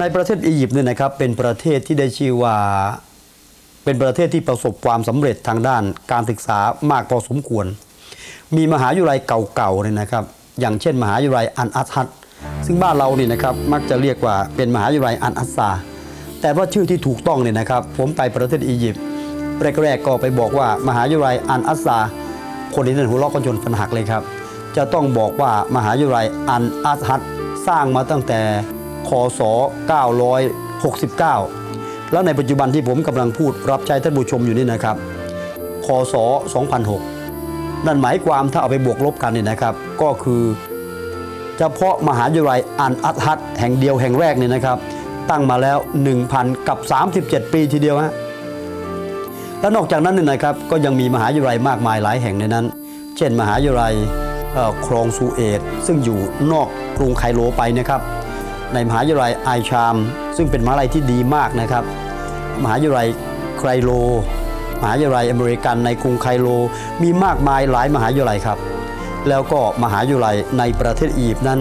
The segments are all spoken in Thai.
ในประเทศอียิปต์เนี่ยนะครับเป็นประเทศที่ได้ชื่อว่าเป็นประเทศที่ประสบความสำเร็จทางด้านการศึกษามากพอสมควร มีมหาวิทยาลัยเก่าๆเนี่ยนะครับ อย่างเช่น มหาวิทยาลัยอันอัสฮัดซึ่งบ้านเราเนี่ยนะครับมักจะเรียกว่าเป็นมหาวิทยาลัยอันอัสซาแต่ว่าชื่อที่ถูกต้องเนี่ยนะครับ ผมไปประเทศอียิปต์แรกๆก็ไปบอกว่ามหาวิทยาลัยอันอัสซาคนนี้นั่นหัวเราะกันจนฟันหักเลยครับ จะต้องบอกว่ามหาวิทยาลัยอันอัสฮัดสร้างมาตั้งแต่ คศ 969 แล้วในปัจจุบันที่ผมกำลังพูดรับใช้ท่านผู้ชมอยู่นี่นะครับ คศ 2006 นั่นหมายความถ้าเอาไปบวกลบกันเนี่ยนะครับ ก็คือเฉพาะมหาวิทยาลัยอันอัตฮัดแห่งเดียวแห่งแรกเนี่ยนะครับ ตั้งมาแล้ว 1,000 กับ 37 ปีทีเดียวฮะและนอกจากนั้นเนี่ยนะครับก็ยังมีมหาวิทยาลัยมากมายหลายแห่งในนั้น เช่น มหาวิทยาลัยครองซูเอตซึ่งอยู่นอกกรุงไคโรไปนะครับ ในมหาวิทยาลัยไอชาม ซึ่งเป็นมหาวิทยาลัยที่ดีมากนะครับ มหาวิทยาลัยไคโรมหาวิทยาลัยอเมริกันในกรุงไคโรมีมากมายหลายมหาวิทยาลัยครับ แล้วก็มหาวิทยาลัยในประเทศอียิปต์นั้น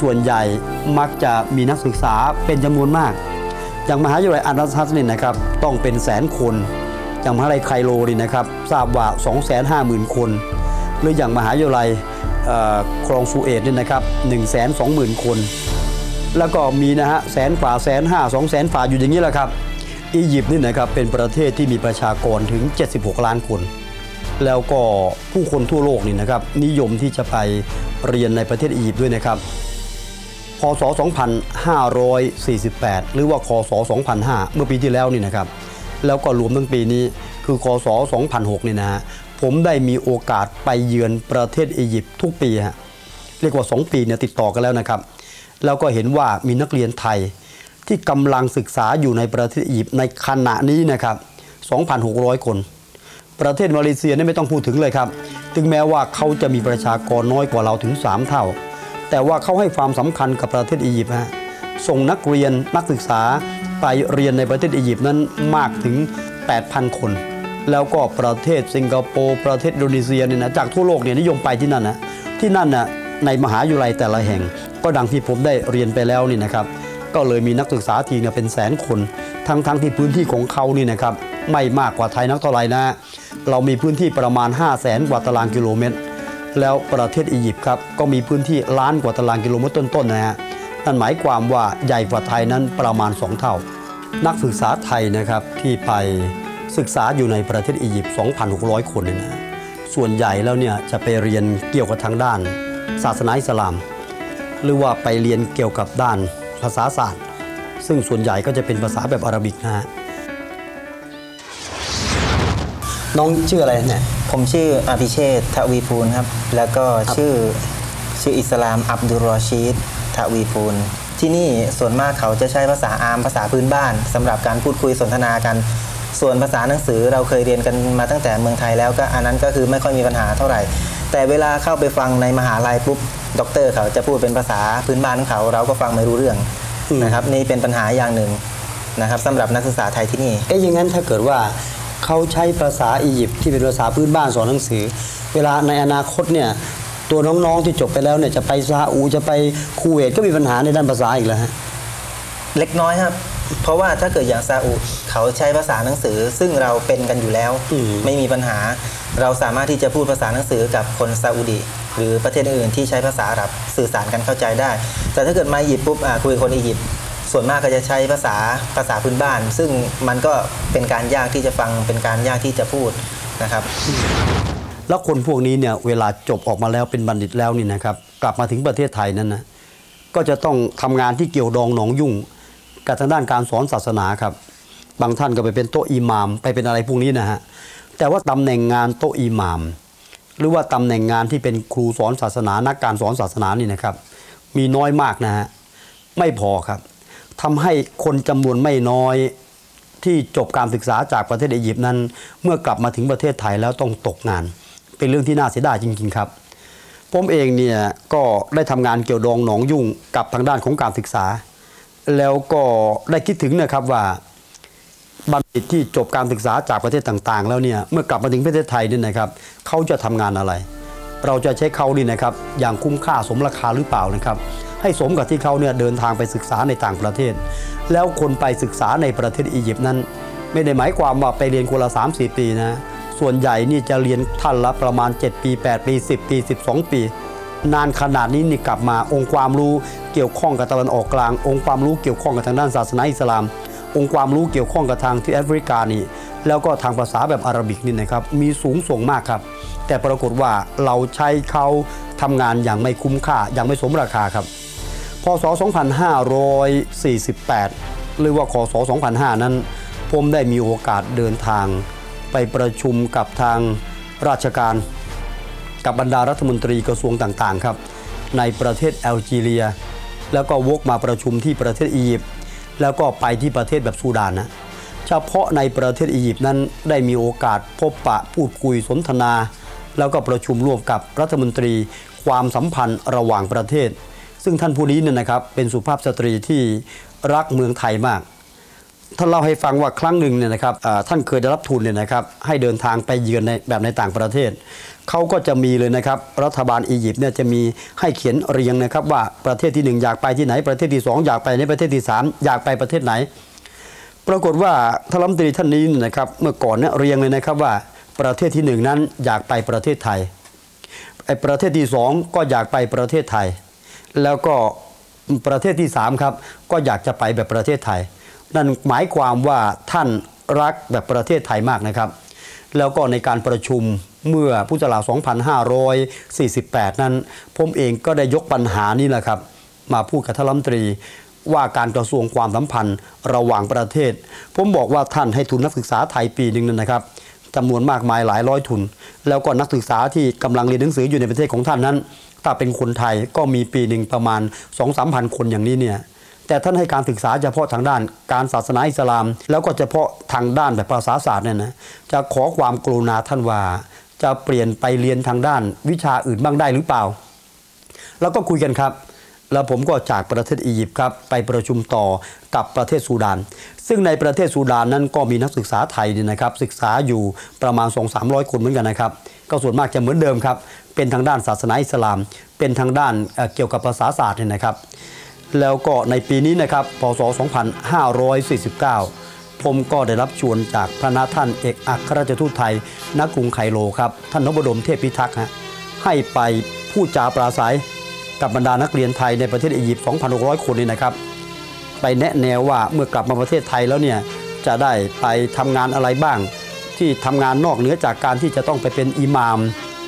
ส่วนใหญ่มักจะมีนักศึกษาเป็นจำนวนมาก อย่างมหาวิทยาลัยอันดัสนี่นะครับต้องเป็นแสนคนอย่างมหาวิทยาลัยไคโรนี่นะครับทราบว่า 250,000 คน หรืออย่างมหาวิทยาลัยครองซูเอตนี่นะครับ120,000 คน แล้วก็มีนะฮะแสนฝ่าแสนห้าสองแสนฝ่าอยู่อย่างนี้แหละครับ อียิปต์นี่นะครับเป็นประเทศที่มีประชากรถึง 76 ล้านคน แล้วก็ผู้คนทั่วโลกนี่นะครับนิยมที่จะไปเรียนในประเทศอียิปต์ด้วยนะครับพศ 2548 หรือว่าคศ 2005 เมื่อปีที่แล้วนี่นะครับ แล้วก็รวมทั้งปีนี้คือคศ 2006 นี่นะฮะ ผมได้มีโอกาสไปเยือนประเทศอียิปต์ทุกปีฮะ เรียกว่า 2 ปีเนี่ยติดต่อกันแล้วนะครับ แล้วก็เห็นว่ามีนักเรียนไทยที่กำลังศึกษาอยู่ในประเทศอียิปต์ในขณะนี้นะครับ 2,600 คน ประเทศมาเลเซียนี่ไม่ต้องพูดถึงเลยครับ ถึงแม้ว่าเขาจะมีประชากรน้อยกว่าเราถึง 3 เท่า แต่ว่าเขาให้ความสำคัญกับประเทศอียิปต์ฮะ ส่งนักเรียนนักศึกษาไปเรียนในประเทศอียิปต์นั้นมากถึง 8,000 คน แล้วก็ประเทศสิงคโปร์ ประเทศอินโดนีเซียเนี่ยนะ จากทั่วโลกเนี่ยนิยมไปที่นั่นนะ ที่นั่นน่ะในมหาวิทยาลัยแต่ละแห่ง ก็ดังที่ผมได้เรียนไปแล้วนี่นะครับ ก็เลยมีนักศึกษาทีเนี่ยเป็นแสนคน ทั้งทั้งที่พื้นที่ของเขานี่นะครับไม่มากกว่าไทยนักเท่าไหร่นะ เรามีพื้นที่ประมาณ 5 0 0แสนกว่าตารางกิโลเมตร แล้วประเทศอียิปต์ครับก็มีพื้นที่ล้านกว่าตารางกิโลเมตรต้นๆนะฮะนั่นหมายความว่าใหญ่กว่าไทยนั้นประมาณ 2 เท่า นักศึกษาไทยนะครับที่ไปศึกษาอยู่ในประเทศอียิปต์ 2,600 คนเนี่ยนะส่วนใหญ่แล้วเนี่ยจะไปเรียนเกี่ยวกับทางด้าน ศาสนาอิสลาม หรือว่าไปเรียนเกี่ยวกับด้านภาษาศาสตร์ ซึ่งส่วนใหญ่ก็จะเป็นภาษาแบบอาหรับิกนะฮะน้องชื่ออะไรเนี่ยผมชื่ออภิเชษ์ทวีภูลครับ แล้วก็ชื่อชื่ออิสลามอับดุลรอชีดทวีภูลที่นี่ส่วนมากเขาจะใช้ภาษาอามภาษาพื้นบ้านสำหรับการพูดคุยสนทนากัน ส่วนภาษาหนังสือเราเคยเรียนกันมาตั้งแต่เมืองไทยแล้วก็อันนั้นก็คือไม่ค่อยมีปัญหาเท่าไหร่ แต่เวลาเข้าไปฟังในมหาลัยปุ๊บด็อกเตอร์เขาจะพูดเป็นภาษาพื้นบ้านของเขา เราก็ฟังไม่รู้เรื่องอืมนะครับนี่เป็นปัญหาอย่างหนึ่งนะครับสำหรับนักศึกษาไทยที่นี่เอ๊ะอย่างนั้นถ้าเกิดว่าเขาใช้ภาษาอียิปต์ที่เป็นภาษาพื้นบ้านสอนหนังสือ เวลาในอนาคตเนี่ยตัวน้องๆที่จบไปแล้วเนี่ยจะไปซาอุจะไปคูเวตก็มีปัญหาในด้านภาษาอีกแล้วฮะเล็กน้อยครับเพราะว่าถ้าเกิดอย่างซาอุเขาใช้ภาษาหนังสือ ซึ่งเราเป็นกันอยู่แล้วอืมไม่มีปัญหา เราสามารถที่จะพูดภาษาหนังสือกับคนซาอุดีหรือประเทศอื่นที่ใช้ภาษาอาหรับสื่อสารกันเข้าใจได้ แต่ถ้าเกิดมาอียิปต์ปุ๊บอะคุยกับคนอียิปต์ส่วนมากก็จะใช้ภาษาภาษาพื้นบ้าน ซึ่งมันก็เป็นการยากที่จะฟังเป็นการยากที่จะพูดนะครับ แล้วคนพวกนี้เนี่ยเวลาจบออกมาแล้วเป็นบัณฑิตแล้วนี่นะครับ กลับมาถึงประเทศไทยนั้นนะก็จะต้องทำงานที่เกี่ยวดองหนองยุ่งกับทางด้านการสอนศาสนาครับ บางท่านก็ไปเป็นโต๊ะอิหมาม ไปเป็นอะไรพวกนี้นะฮะ แต่ว่าตำแหน่งงานโต๊ะอิหมาม หรือว่าตำแหน่งงานที่เป็นครูสอนศาสนานักการสอนศาสนานี่นะครับ มีน้อยมากนะฮะไม่พอครับทำให้คนจำนวนไม่น้อยที่จบการศึกษาจากประเทศอียิปต์นั้น เมื่อกลับมาถึงประเทศไทยแล้วต้องตกงาน เป็นเรื่องที่น่าเสียดายจริงๆครับผมเองเนี่ยก็ได้ทำงานเกี่ยวดองหนองยุ่งกับทางด้านของการศึกษา แล้วก็ได้คิดถึงนะครับว่า บัณฑิตที่จบการศึกษาจากประเทศต่างๆ แล้วเนี่ยเมื่อกลับมาถึงประเทศไทยเนี่ยนะครับเขาจะทำงานอะไร เราจะใช้เขานี่นะครับอย่างคุ้มค่าสมราคาหรือเปล่านะครับ ให้สมกับที่เขาเนี่ยเดินทางไปศึกษาในต่างประเทศ แล้วคนไปศึกษาในประเทศอียิปต์นั้น ไม่ได้หมายความว่าไปเรียนคนละ3 4 ปีนะส่วนใหญ่นี่จะเรียนท่านละประมาณ 7 ปี 8 ปี 10 ปี 12 ปี นานขนาดนี้นี่กลับมาองค์ความรู้เกี่ยวข้องกับตะวันออกกลาง องค์ความรู้เกี่ยวข้องกับทางด้านศาสนาอิสลาม องค์ความรู้เกี่ยวข้องกับทางที่แอฟริกานี่ แล้วก็ทางภาษาแบบอาหรับิกนี่นะครับ มีสูงส่งมากครับ แต่ปรากฏว่าเราใช้เขาทำงานอย่างไม่คุ้มค่าอย่างไม่สมราคาครับ พศ 2548 หรือว่าคศ 2005 นั้น ผมได้มีโอกาสเดินทาง ไปประชุมกับทางราชการ กับบรรดารัฐมนตรีกระทรวงต่างๆครับ ในประเทศแอลจีเรีย แล้วก็วกมาประชุมที่ประเทศอียิปต์ แล้วก็ไปที่ประเทศแบบซูดานนะเฉพาะในประเทศอียิปต์นั้นได้มีโอกาสพบปะพูดคุยสนทนา แล้วก็ประชุมร่วมกับรัฐมนตรีความสัมพันธ์ระหว่างประเทศ ซึ่งท่านผู้นี้เนี่ยนะครับเป็นสุภาพสตรีที่รักเมืองไทยมาก ท่านเล่าให้ฟังว่าครั้งหนึ่งเนี่ยนะครับท่านเคยได้รับทุนเนี่ยนะครับให้เดินทางไปเยือนในแบบในต่างประเทศเขาก็จะมีเลยนะครับรัฐบาลอียิปต์เนี่ยจะมีให้เขียนเรียงนะครับว่าประเทศที่หนึ่งอยากไปที่ไหน ประเทศที่สองอยากไปในประเทศที่สามอยากไปประเทศไหน ปรากฏว่าท่านรัฐมนตรีท่านนี้นะครับเมื่อก่อนเนี่ยเรียงเลยนะครับว่าประเทศที่หนึ่งนั้นอยากไปประเทศไทยไอ้ประเทศที่สองก็อยากไปประเทศไทย แล้วก็ประเทศที่สามครับก็อยากจะไปแบบประเทศไทย นั่นหมายความว่าท่านรักแบบประเทศไทยมากนะครับ แล้วก็ในการประชุมเมื่อพุทธศักราช2548 นั้นผมเองก็ได้ยกปัญหานี้แหละครับ มาพูดกับท่านรัฐมนตรี ว่าการกระทรวงความสัมพันธ์ระหว่างประเทศ ผมบอกว่าท่านให้ทุนนักศึกษาไทยปีหนึ่งนั่นนะครับจำนวนมากมายหลายร้อยทุน แล้วก็นักศึกษาที่กำลังเรียนหนังสืออยู่ในประเทศของท่านนั้น ถ้าเป็นคนไทยก็มีปีหนึ่งประมาณ2 3 0 0 0คนอย่างนี้เนี่ย แต่ท่านให้การศึกษาเฉพาะทางด้านการศาสนาอิสลาม แล้วก็เฉพาะทางด้านแบบภาษาศาสตร์เนี่ยนะจะขอความกรุณาท่านว่าจะเปลี่ยนไปเรียนทางด้านวิชาอื่นบ้างได้หรือเปล่า แล้วก็คุยกันครับ แล้วผมก็จากประเทศอียิปต์ครับไปประชุมต่อกับประเทศซูดาน ซึ่งในประเทศซูดานนั้นก็มีนักศึกษาไทยเนี่ยนะครับ ศึกษาอยู่ประมาณ 2 3 0 0 คนเหมือนกันนะครับ ก็ส่วนมากจะเหมือนเดิมครับ เป็นทางด้านศาสนาอิสลาม เป็นทางด้านเกี่ยวกับภาษาศาสตร์เนี่ยนะครับ แล้วก็ในปีนี้นะครับ พศ 2549 ผมก็ได้รับชวนจากพระนาท่านเอกอัครราชทูตไทย ณ กรุงไคโรครับ ท่านนพดลเทพพิทักษ์ฮะ ให้ไปพูดจาปราศัยกับบรรดานักเรียนไทยในประเทศอียิปต์ 2,600 คนนี่นะครับ ไปแนะแนวว่าเมื่อกลับมาประเทศไทยแล้วเนี่ย จะได้ไปทำงานอะไรบ้าง ที่ทำงานนอกเหนือจากการที่จะต้องไปเป็นอิหมาม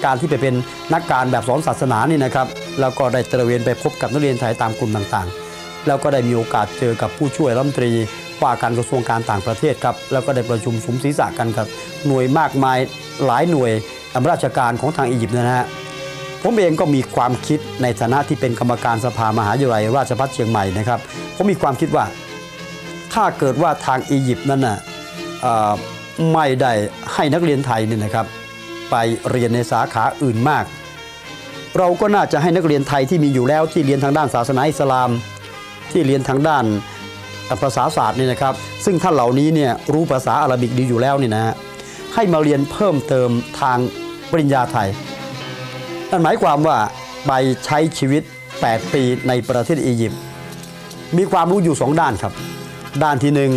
การที่ไปเป็นนักการแบบสอนศาสนานี่นะครับแล้วก็ได้ตระเวนไปพบกับนักเรียนไทยตามกลุ่มต่างๆ แล้วก็ได้มีโอกาสเจอกับผู้ช่วยรัฐมนตรีว่าการกระทรวงการต่างประเทศครับแล้วก็ได้ประชุมสมศีรษะกันกับหน่วยมากมายหลายหน่วยราชการของทางอียิปต์นะฮะผมเองก็มีความคิดในฐานะที่เป็นกรรมการสภามหาวิทยาลัยราชภัฏเชียงใหม่นะครับผมมีความคิดว่าถ้าเกิดว่าทางอียิปต์นั้นน่ะเอ่อไม่ได้ให้นักเรียนไทยเนี่ยนะครับ ไปเรียนในสาขาอื่นมาก เราก็น่าจะให้นักเรียนไทยที่มีอยู่แล้วที่เรียนทางด้านศาสนาอิสลาม ที่เรียนทางด้านภาษาศาสตร์เนี่ยนะครับ ซึ่งท่านเหล่านี้เนี่ยรู้ภาษาอาหรับิกดีอยู่แล้วเนี่ยนะฮะให้มาเรียนเพิ่มเติมทางปริญญาไทยนั่นหมายความว่าไปใช้ชีวิต 8 ปีในประเทศอียิปต์มีความรู้อยู่ 2 ด้านครับ ด้านที่หนึ่ง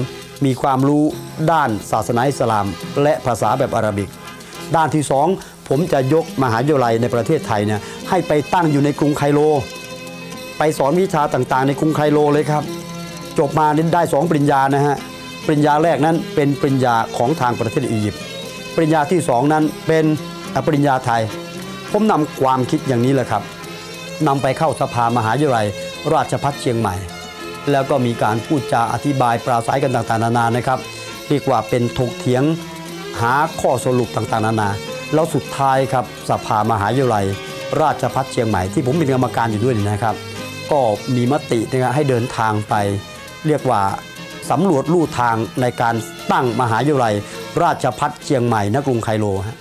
มีความรู้ด้านศาสนาอิสลาม และภาษาแบบอาหรับิก ด้านที่สองผมจะยกมหาวิทยาลัยในประเทศไทยเนี่ยให้ไปตั้งอยู่ในกรุงไคโร ไปสอนวิชาต่างๆ ในกรุงไคโรเลยครับ จบมาได้สองปริญญานะฮะปริญญาแรกนั้นเป็นปริญญาของทางประเทศอียิปต์ปริญญาที่สองนั้นเป็นปริญญาไทย ผมนำความคิดอย่างนี้แหละครับนำไปเข้าสภามหาวิทยาลัย ราชภัฏเชียงใหม่ แล้วก็มีการพูดจาอธิบายปราศัยกันต่างๆนานานะครับเรียกว่าเป็นถกเถียง หาข้อสรุปต่างๆ นานา แล้วสุดท้ายครับสภามหาวิทยาลัย ราชพัฒเชียงใหม่ที่ผมเป็นกรรมการอยู่ด้วยนะครับ ก็มีมตินะครับให้เดินทางไป เรียกว่าสำรวจลู่ทางในการตั้งมหาวิทยาลัย ราชพัฒเชียงใหม่นกรุงไคโรฮะ